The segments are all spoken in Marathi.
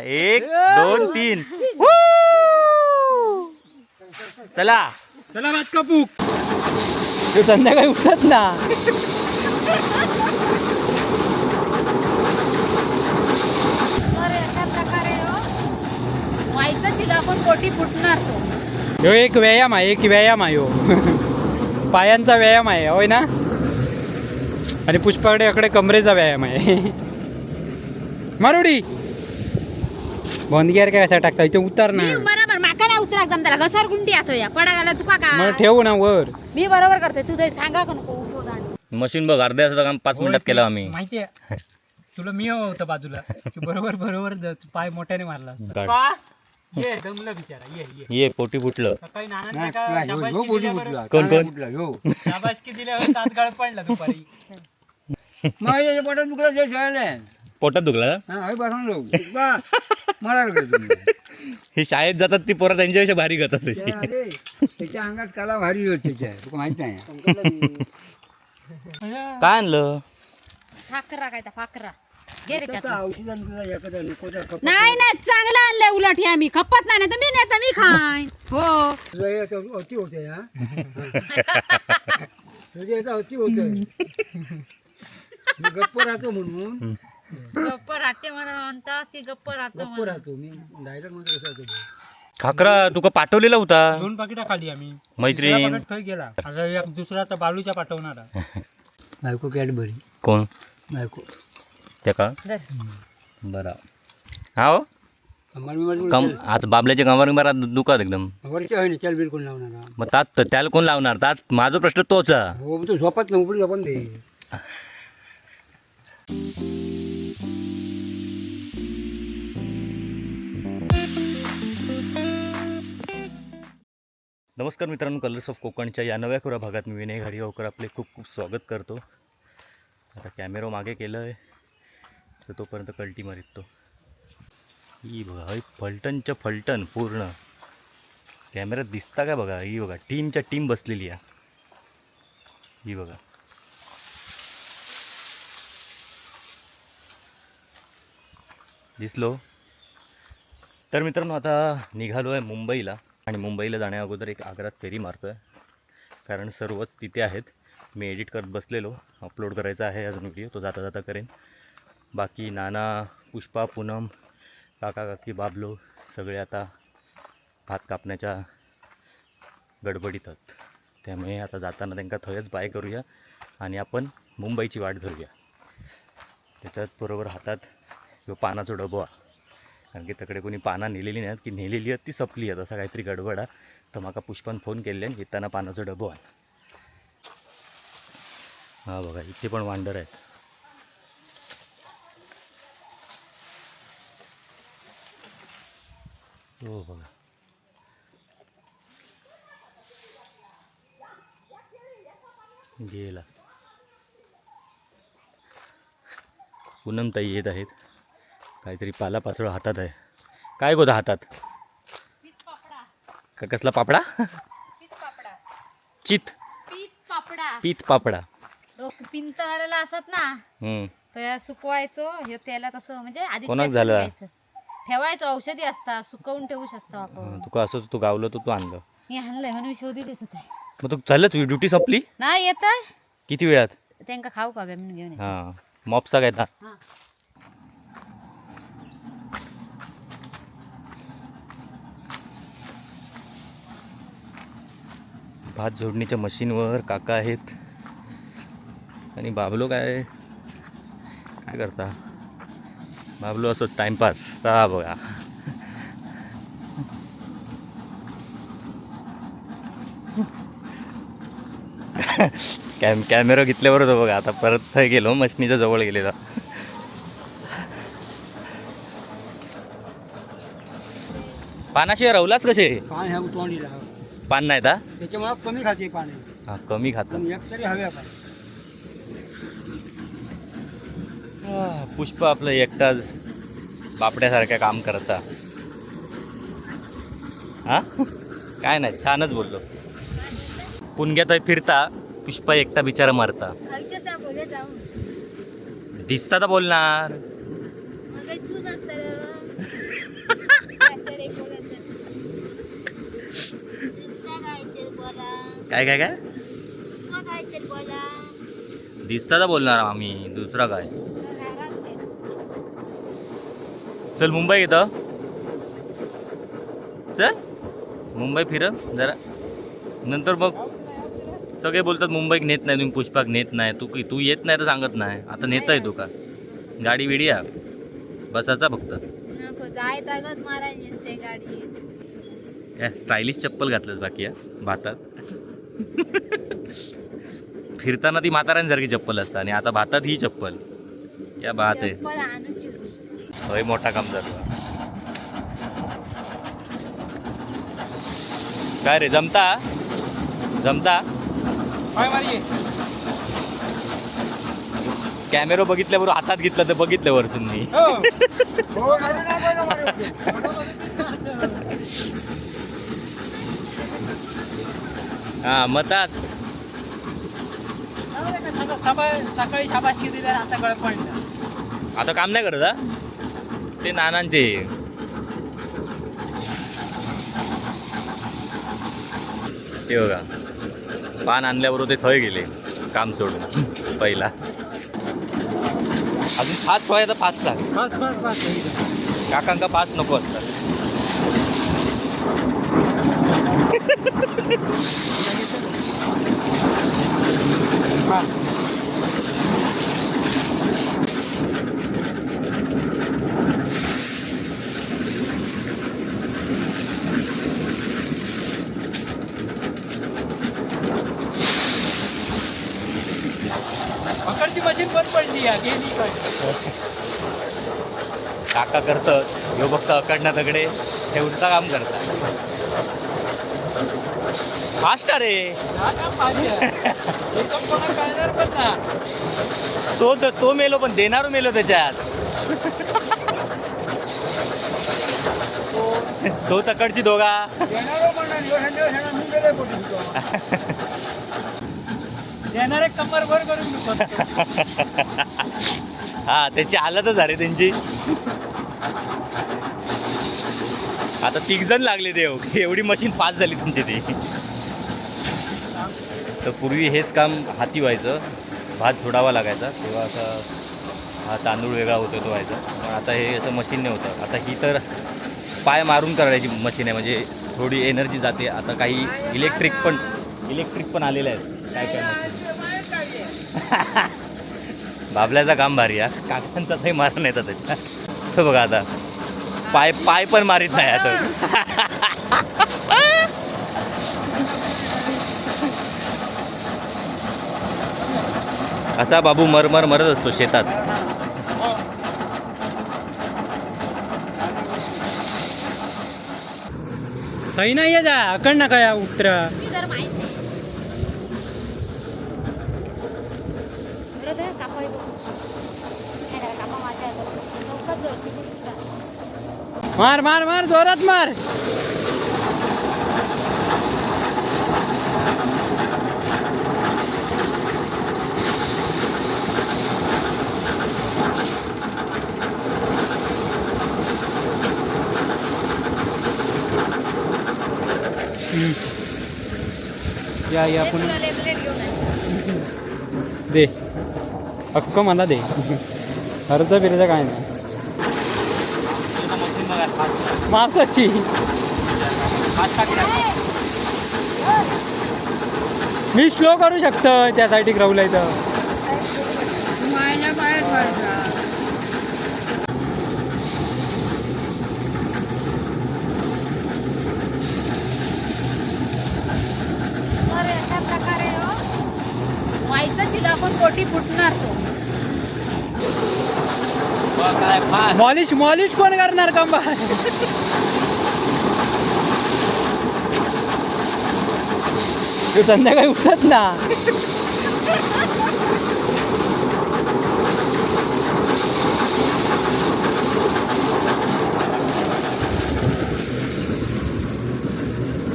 एक दोन तीन! चला. चला वाच कपूक तू संध्याकाळी उठत ना. तर अशा प्रकारे हो, व्हायचं चिडा पण पोटी फुटणार तो ह्यो एक व्यायाम आहे एक व्यायाम आहे ह्यो पायांचा व्यायाम आहे होय ना? आणि पुष्पाकडे अकडे कमरेचा व्यायाम आहे. मारुडी! बंदगीर काय कशा टाकता? इथे उतार ना. मी बरोबर माका नाही उतरा एकदम त्याला घसार गुंडी आता या पडा गेला तुका मला का ठेवू ना वर. मी बरोबर करते तू ते सांगा का नको उभो दांड मशीन बघ अर्ध्या तासाचं काम पाच मिनिटात केलं आम्ही. माहिती आहे तुला मी हवं होतं बाजूला की बरोबर बरोबर ज- पाय मोठ्याने मारला असता. पा, ये दमलं बिचारा ये ये. ये पोटी फुटलं. सकाळी नानांच्या का शाबासकी दिल्यावर- कोण कोण? शाबासकी दिल्यावर तास गाळ पडला दुपारी. मग याच्या पोटात दुखलं ते शाळेला पोटात दुखला हा मला हे शाळेत जातात ती पोरं त्यांच्यापेक्षा भारी करतात त्याच्या अंगात कला भारी त्याच्या. माहीत नाही. काय आणलं? फाकरा काय फाकरा. नाही नाही. चांगलं आणलंय उलट हे आम्ही. खपत नाही ना तर मी नाही तर मी खाय हो. अति होते तुझे आता अति होत. मी गप्प राहतो म्हणून. गप्प राहते म्हणतात की गप्प राहतो गप्प. राहतो. मी डायरेक्ट म्हणतो कसं होतं. खाकरा तुका पाठवलेला होता? दोन पाकिटा खाली आम्ही. मैत्रीण. दुसरा खाई गेला. आता एक दुसरा आता बालूच्या पाठवणारा बायको कॅडबरी. कोण? बायको. त्या का? धर. बरं. हा हो कम आज बाबल्याच्या कामावर बरा दुखात एकदम. वरच्या होईना चल बिलकुल लावणार मग तात त्याला कोण लावणार? ताच माझा प्रश्न तोच आहे. हो तू झोपत ना उपडी झोपन दे. नमस्कार मित्रांनो कलर्स ऑफ कोकणच्या या नव्या खुरा भागात मी विनय घाडीगावकर आपले खूप खूप स्वागत करतो. आता कॅमेरा मागे केलं आहे तर तोपर्यंत कल्टी मारित तो ही बघा ही फलटणच्या फलटण पूर्ण. कॅमेऱ्यात दिसता का बघा? ही बघा टीमच्या टीम बसलेली आहे. ही बघा. दिसलो. तर मित्रांनो आता निघालो आहे मुंबईला. आणि मुंबईला जाण्या अगोदर एक आग्रात फेरी मारतो आहे कारण सर्वच तिथे आहेत. मी एडिट करत बसलेलो. अपलोड करायचा आहे अजून व्हिडिओ तो जाता जाता करेन. बाकी नाना पुष्पा पूनम काका काकी बाबलो सगळे आता भात कापण्याच्या गडबडीत आहेत. त्यामुळे आता जाताना त्यांना थंयच बाय करूया आणि आपण मुंबईची वाट धरूया. त्याच्यात बरोबर हातात ह्यो पानाचो डबो आहे. कारण की तकडे कोणी पानं नेलेली नाहीत की नेलेली आहेत ती सपली आहेत असा काहीतरी गडबड आहे. तर माका पुष्पान फोन केले आणि येताना पानाचं डबो आण हा बघा इथे पण वांडर आहेत. हो बघा. गेला. पूनम ताई येत आहेत. काहीतरी पाला पाचोळा हातात आहे. काय गोदा हातात? का कसला पापडा? पीत पापडा चित. पीत पापडा. पीत पापडा डोक पिंत झालेला असत ना हम्म. तर सुकवायचो हे तेलात असं म्हणजे आधी कोणाक झालं? ठेवायचं औषधी असतात सुकवून ठेवू शकतो आपण. तुका असंच तू गावलं तर तू आणलं. मी आणलंय म्हणून मी शोधी देत होते. मग तू चाललं तुझी ड्युटी संपली? नाही येत किती वेळात? त्यांका खाऊ का म्हणून घेऊन. हां. मॉपचा काय हा. भात जोडणीच्या मशीनवर काका आहेत. आणि बाबलो काय काय करता? बाबलो असं टाइमपास. ता बघा. कॅम कॅमेरा घेतल्यावर होतो बघा. आता परत थंय गेलो मशनीच्या जवळ गेलेला. पानाशिवाय राहुलाच कसे? पान ह्या तोंडीला पान नाहीत हा? त्याच्यामुळे कमी खाते पाणी. हा कमी खातात. पण एक तरी आह, पुष्प आपलं एकटाच बापड्यासारख्या काम करता. हा? काय नाही छानच बोललो. पुणग्यात फिरता पुष्पा एकटा बिचारा मारता. दिसता तर बोलणार मग तू नंतर काय काय काय? दिसता तर बोलणार आम्ही दुसरा काय. चल मुंबई येतं चल मुंबई फिर जरा. नंतर मग सगळे बोलतात मुंबईत नेत नाही तुम्ही पुष्पाक नेत नाही. तू तू येत नाही तर सांगत नाही. आता नेत आहे तू का? गाडी बिडी या बसायचा फक्त. काय स्टायलिश चप्पल घातलंच बाकी या भातात. फिरताना ती म्हाताऱ्यांसारखी चप्पल असतं आणि आता भातात ही चप्पल. या बात आहे. होय मोठा काम झालं. काय रे जमता? जमता? कॅमेरा बघितल्याबरोबर हातात घेतला तर बघितलं वरसून मी. हो मताच सकाळी दिली आता पडलं. आता काम नाही करत हा? ते नानांचे. ते बघा पान आणल्याबरोबर ते थंय गेले काम सोडून पहिला. अजून फास्ट व्हायचा फास्ट सांग बस काकांका फास्ट नको असतात पकडची मशीन बंद पडली या गेली काय काका करतं. ह्यो फक्त अकडनं दगडे ठेवण्याचं काम करतात. फास्ट रे. तो तो मेलो पण देणार मेलो त्याच्यात. तो तकडची दोघा. देणार एक कंबर भर करून हा त्याची हालतच झाली त्यांची. आता तिघ जण लागले देव. एवढी मशीन पास झाली तुमची ती. तर पूर्वी हेच काम हाती व्हायचं. भात झोडावा लागायचा. तेव्हा असा हा तांदूळ वेगळा होतो तो व्हायचा. पण आता हे असं मशीन नाही होतं. आता ही तर पाय मारून करायची मशीन आहे. म्हणजे थोडी एनर्जी जाते. आता काही इलेक्ट्रिक पण इलेक्ट्रिक पण आलेलं आहे. काय काय मशीन बाबल्याचा काम भारी आहे. काकांचा काही मार नाही त्याच्या बघा आता. पाय पाय पण मारीत नाही आता. असा बाबू मरमर मरत असतो शेतात. सही नाही आहे जा अकड ना काय उतरा. जरा कापा मार मार मार जोरात मार. या या पुन्हा. दे. हक्क मला दे. अर्ध बिर्ज काय नाही. मासाची मी स्लो करू शकतो त्यासाठी ग्राउला इथं. प्रकारे हो, व्हायचं चिडा पण पोटी फुटणार तो. मॉलिश मॉलिश कोण करणार कंबा तू संध्याकाळी उठत ना.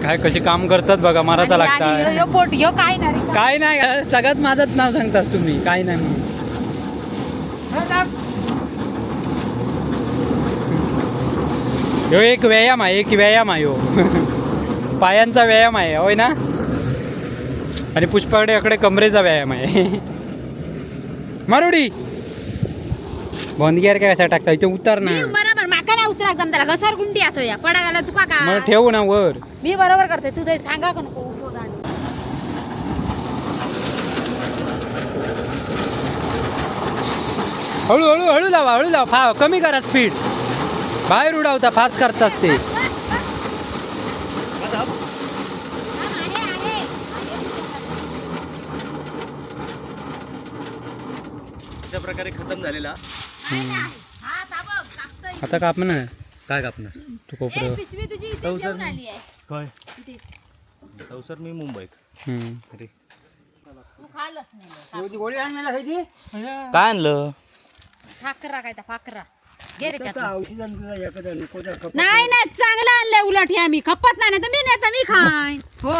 काय कशी काम करतात बघा मारायचा आणि- आणि ह्यो- लागता ह्यो पोट काय नाही. काय नाही सगळ्यात माझंच नाव सांगतास तुम्ही काय नाही ह्यो एक व्यायाम आहे एक व्यायाम आहे ह्यो पायांचा व्यायाम आहे होय ना? आणि पुष्पाकडे कमरेचा व्यायाम आहे. मारुडी! बंदग्यार काय कशा टाकता इथे उतार ना. बरोबर माका नाही उतरा एकदम त्याला घसार गुंडी येतो या. पडा गेला तुका मग का ठेवू ना वर. मी बरोबर करते. तू ते सांगा का नको? उभो जाण हळू हळू हळू लावा हळू लावा. फा कमी करा स्पीड. बाहेर उडावता फास्ट करतात ते. अशा प्रकारे खतम झालेला. आता काप ना काय कापणार? तू कोपरं. पिशवी तुझी इथे घेऊन आली आहे. काय? इथे. सर मी मुंबईत. हम्म. अरे. तू खाल्लंच नाही रोजी गोळी आणलेला खायची काय आणलं? फाकरा काय त्या फाकरा. घे रे नाही नाही. चांगलं आणलंय उलट हे आम्ही. खपत नाही तर मी नाही तर मी खाईन. हो.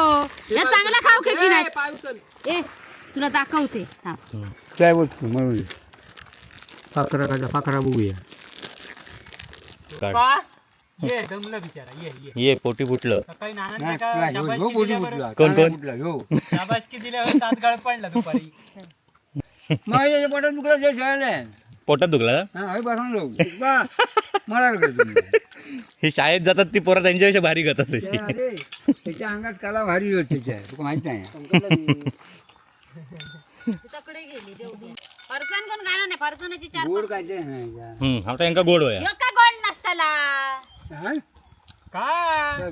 या चांगला खाऊ की नाही? ए तुला दाखवते. थांब. काय बोलतो म्हणून फाकरा का फाकरा बघूया. काढ ये दमलं बिचारा. ये ये. ये पोटी फुटलं. सकाळी बोली कुठला? कोण- कोण? शाबासकी दिल्यावर पडला दुपारी. पोटात दुखलं शाळेला. पोटात दुखला? हा मला हे शाळेत जातात ती पोरं त्यांच्यापेक्षा भारी करतात त्याच्या अंगात कला भारी होत त्याच्या. तुला माहीत नाही. तकडे गेली देऊ दे फरसाण कोण गाणं नाही चार गोड काय ते नाही का? हम्म आता यांका गोड होया. यो का गोड नसताला? हा? काय?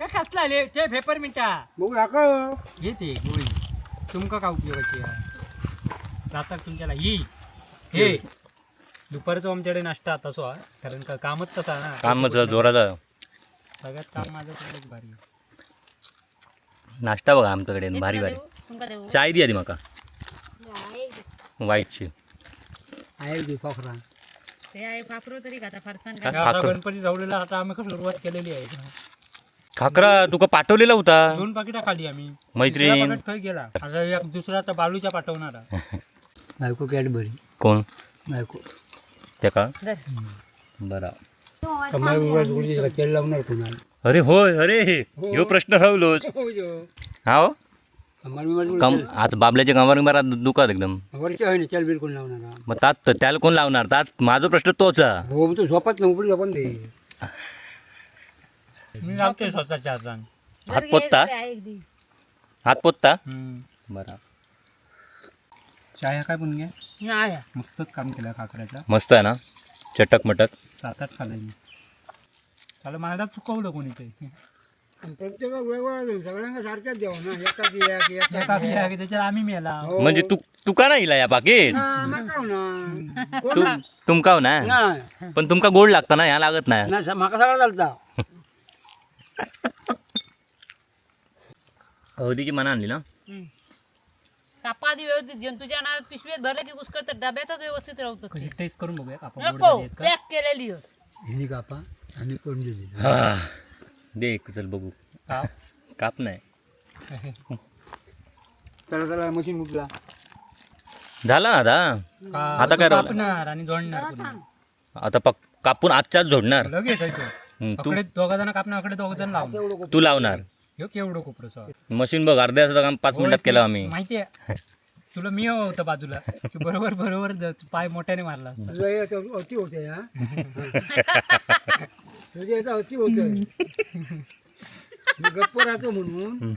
कसला आले ते पेपर मिनटा बघू दाखव. येते गोळी. तुमका काय उपयोगाची आहे? जातात तुमच्याला ही हे दुपारचं आमच्याकडे नाश्ता आता सो हा. कारण का कामच तसा ना काम जोराचा सगळ्यात काम माझं भारी आहे. नाश्ता बघा आमच्याकडे भारी भारी तुमका देऊ चाय दी आधी माका व्हाईटची आहे की ते आहे वापरू तरी का आता फरसाण काय? काय आता. गणपती जवळला आता आम्ही कसं सुरुवात केलेली आहे खाकरा तुका पाठवलेला होता दोन पाकिटा खाली आम्ही मैत्रीण. दुसरा पाकीट खय गेला आता एक दुसरा आता बालूच्या पाठवणार आहे. बायको कॅडबरी. कोण? बायको. त्या का. बरा. लावणार कोणाला अरे होय अरे. ह्यो प्रश्न राहिलोच. हा हो कम आज बाबल्याच्या कामावर मला दुखात एकदम. वरच्या आहे ना चल बिलकुल लावणार मग तात त्याला कोण लावणार? तात माझा प्रश्न तोच आहे. हो मग तू झोपत ना उपडी झोपन दे मी स्वतःच्या हात दी. हात हम्म. बरा. चाय काय पण घ्या नाही. मस्तच काम केलं खाकऱ्याचं मस्त आहे ना? चटक मटक. सात आठ खाल्लं मी. त्याला मला चुकवलं कोणी ते प्रत्येक वेगवेगळं सगळ्यांना सारख्याच द्यावं ना. एका दिया की एका एका बिया की त्याच्यात आम्ही मेला हो. म्हणजे तू तुका नाही इला या पाकिट माका हो ना. कोण तू ना? तुमका ना? नाही. पण तुमका गोड लागता ना? ह्या लागत नाही. नाही, माका सगळं चालता हळदी की मना आणली ना? हम्म. कापा आधी व्यवस्थित घेऊन तुझ्या ना पिशवीत भरलं की कुसकर तर डब्यातच व्यवस्थित राहतो टेस्ट करून बघूया आपण गोड नको झाली आहेत का? पॅक केलेली हो. हिनी कापा आम्ही करून दिली हा. दे एक चल बघू? काप नाही चला चला मशीन मुकला झाला ना आता आता काय राहिलं? कापणार आणि जोडणार पुन्हा. आता पक कापून आजच्याच जोडणार लगेच आहे तो. हम्म, तू अकडे दोघा जण कापणार अकडे दोघ जण लावणार तू लावणार ह्यो केवढं कोपरं मशीन बघ अर्ध्या तासाचं काम पाच मिनिटात केलं आम्ही. माहिती आहे तुला मी हवं होतं बाजूला की बरोबर बरोबर ज- पाय मोठ्याने मारला असता. तुझं आता अति होते हा? तुझे आता अति होत मी गप्प राहतो म्हणून.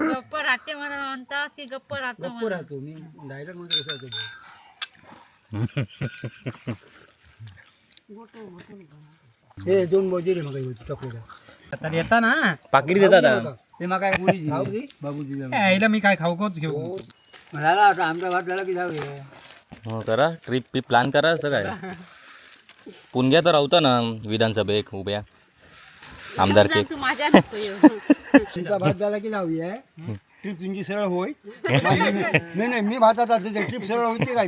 गप्प राहते म्हणून म्हणतात की गप्प राहतो गप्प म्हणून. राहतो मी डायरेक्टमध्ये कसं होतं हे दोन मग आता येता ना. पाकिट देतात आता. ते मग काय कोणी दिली? बाबू दिली ए, आईला मी काय खाऊ कोच घेऊ? झाला आता आमचा भात झाला की जाऊया हो करा. ट्रिप पी प्लॅन करा असं काय? पुणग्या तर राहता ना विधानसभेक उभ्या. आमदार माझ्या भात झाला की जाऊया ट्रिप तुमची सरळ होय. नाही नाही मी भातात आता ट्रिप सरळ होती काय?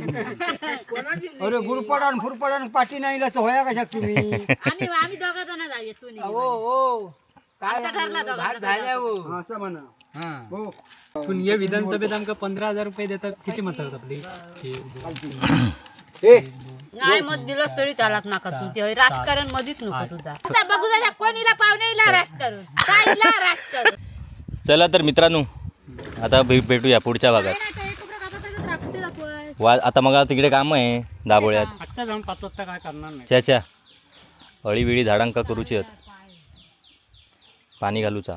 अरे गुरपडान फुरपडान पाठी नाही तर होया कशा तुम्ही? आम्ही आम्ही दोघं जण जाऊया तू नाही. हो आमचा ठरला दोघांचा जायचं. असं म्हणा. हो. पण या विधानसभेत आमका पंधरा हजार रुपये देतात. किती म्हणतात आपली? हे, ए. नाही मत दिलंच तरी चालत नका तुमचे. होय. राजकारण मधीच नको तुझा. आता बघू दादा कोणीला राजकारण काहीला राजकारण चला तर मित्रांनो आता भे- भेटूया पुढच्या भागात. वा आता मग तिकडे काम आहे दाबोळ्यात आत्ता जाऊन पाच वाजता काय करणार नाही. च्या अळीविळी झाडांका करूची आहेत. पाणी घालूचा.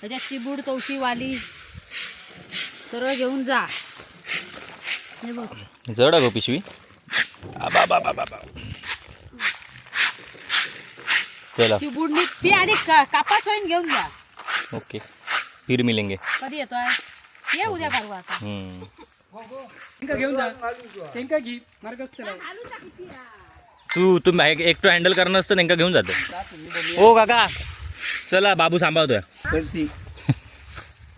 त्याच्यात चिबूड तवशी वाली सर्व घेऊन जा. हे बघ. जड आहे गो पिशवी. आबा बा बा बा बा. चला. चिबूडनी ती आधी का- कापास होईन घेऊन जा. ओके. फिर मिलेंगे। कधी येतोय ये उद्या परवा आता। हम्म. घेऊन जा। त्यांका घे। मार्गस्थ तू तू एक- एकटं हँडल करणं असतं त्यांना घेऊन जातो। ओ काका। चला बाबू सांभाळतोय. करती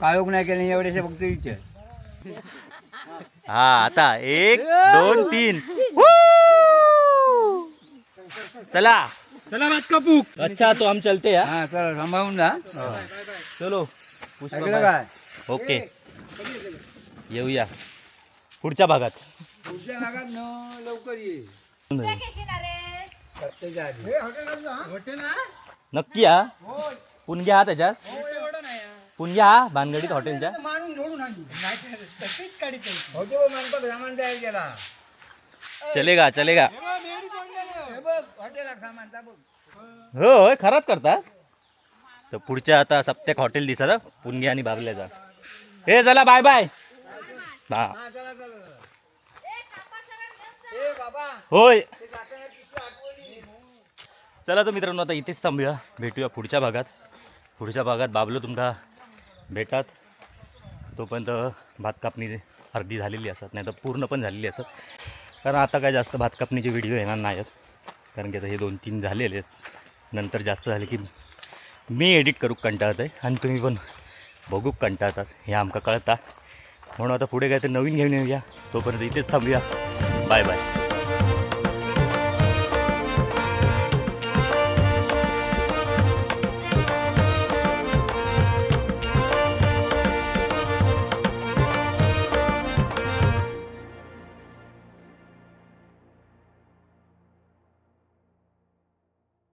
कायोग नाही केलं एवढ्याशा फक्त विचार हा आता एक दोन तीन. Woo! चला. चला कापू अच्छा तो हम चलते या हा चला सांभाळून जा. चलो. ऐकलं काय ओके. येऊया. पुढच्या भागात. पुढच्या भागात न लवकर ये. नक्की हा पुणग्या हा त्याच्यात पुणग्या हा भानगडीत हॉटेलच्या. मारून जोडून आणली. होतो माणसात सामान तयार केला. चलेगा चलेगा हे बघ हॉटेलात सामान ता बघ. हो होय खराच करता तर पुढच्या आता सप्त्याक हॉटेल दिसत हा, आणि बाबल्याचा हे चला बाय बाय हा. होय. चला तर मित्रांनो आता इथेच थांबूया. भेटूया पुढच्या भागात. पुढच्या भागात बाबलो तुमका भेटात तोपर्यंत भात कापणी अर्धी झालेली असत नाही तर पूर्ण पण झालेली असत. कारण आता काय जास्त भात कापणीचे व्हिडिओ येणार नाहीत. कारण की आता हे दोन तीन झालेले आहेत. नंतर जास्त झाले की मी एडिट करूक कंटाळत आहे आणि तुम्ही पण बघूक कंटाळतात. हे आमका कळता. म्हणून आता पुढे काय तर नवीन घेऊन येऊया. तोपर्यंत इथेच थांबूया. Bye bye